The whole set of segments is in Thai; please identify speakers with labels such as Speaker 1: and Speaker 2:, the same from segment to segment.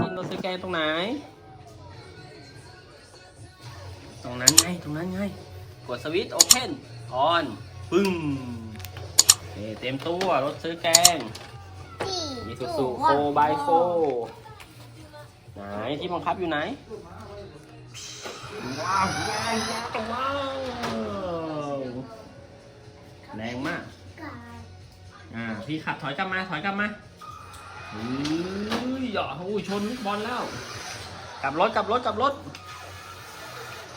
Speaker 1: จินเราซื้อแกงตรงไหน ตรงนั้นไง ตรงนั้นไง กดสวิตช์โอเพนออน ปึ้งเต็มตัวรถซื้อแกง มีสุสุโฟบายโฟไหนที่บังคับอยู่ไหนว้าวว้าวว้าว อ่าพี่ขับถอยกลับมาถอยกลับมาอุ้ยอย่าอุ้ยชนลูกบอลแล้ว กลับรถกลับรถกลับรถ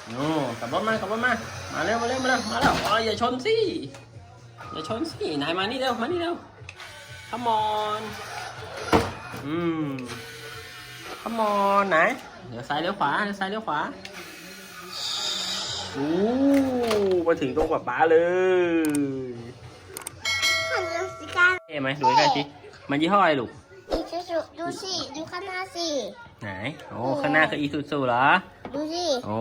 Speaker 1: โอ้กลับรถมากลับรถมามาเร็วมาเร็วมาเร็วมาแล้วอ๋ออย่าชนสิอย่าชนสินายมานี่เร็วมานี่เร็ว come on อืม come on ไหนเดี๋ยวซ้ายเลี้ยวขวาเดี๋ยวซ้ายเลี้ยวขวาอู้มาถึงตรงกับป๋าเลย เท่ไหมดูใกล้ๆสิมันยี่ห้ออะไรลูก
Speaker 2: อีชูชูดูสิดูข้างหน้าสิ
Speaker 1: ไหน โอ้ข้างหน้าคืออีซูซูเหรอ
Speaker 2: ดูสิ
Speaker 1: โอ้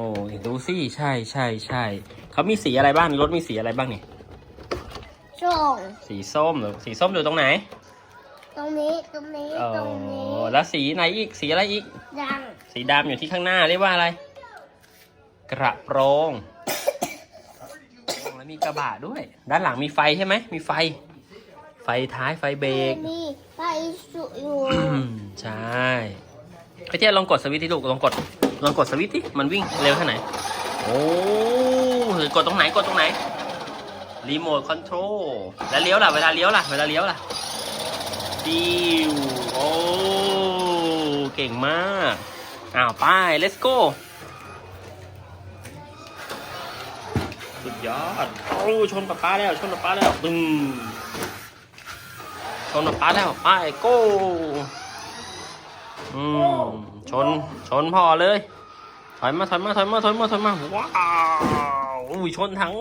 Speaker 1: ดูสิใช่ใช่ใช่เขามีสีอะไรบ้างรถมีสีอะไรบ้างเนี่ย
Speaker 2: ส่ง
Speaker 1: สีส้มเหรอสีส้มอยู่ตรงไหน
Speaker 2: ตรงนี้ตรงนี้
Speaker 1: โอ้
Speaker 2: ตรงนี้
Speaker 1: แล้วสีไหนอีกสีอะไรอีก
Speaker 2: ดัง
Speaker 1: สีดำอยู่ที่ข้างหน้าเรียกว่าอะไร กระโปรง แล้วมีกระบะด้วย ด้านหลังมีไฟใช่ไหมมีไฟไฟท้ายไฟเบรก
Speaker 2: นี่ไปสุอยู่
Speaker 1: อืมใช่พี่เจ๊ลองกดสวิตช์ที่ลูกลองกด ลองกดสวิตช์ที่มันวิ่งเร็วแค่ไหน โอ้กดตรงไหนกดตรงไหนรีโมทคอนโทรลแล้วเลี้ยวล่ะเวลาเลี้ยวล่ะเวลาเลี้ยวล่ะดิวโอ้เก่งมากอ้าวไป let's go สุดยอดโอ้ชนป๊าป้าแล้วชนป๊าป้าแล้วตึง ชนป้าแล้วไป go อืมชนชนพอเลย ถอยมาถอยมาถอยมาถอยมาถอยมาว้าวอุ้ยชนทั้ง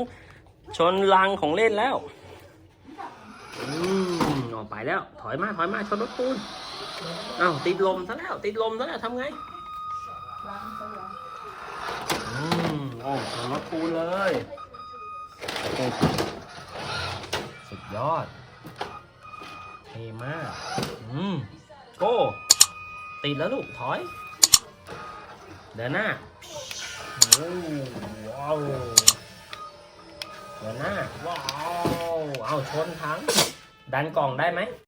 Speaker 1: ชนรังของเล่นแล้วอืมออกไปแล้ว ถอยมาถอยมาชนรถปูนอ้าวติดลมซะแล้ว ติดลมซะแล้วทำไงอืมโอ้ชนรถปูนเลย สุดยอด ท่มาก อืมโก้ติดแล้วลูก ถอย เดินหน้าโอ้ว้าวเดินหน้า ว้าว เอาชนทั้ง ดันกล่องได้ไหม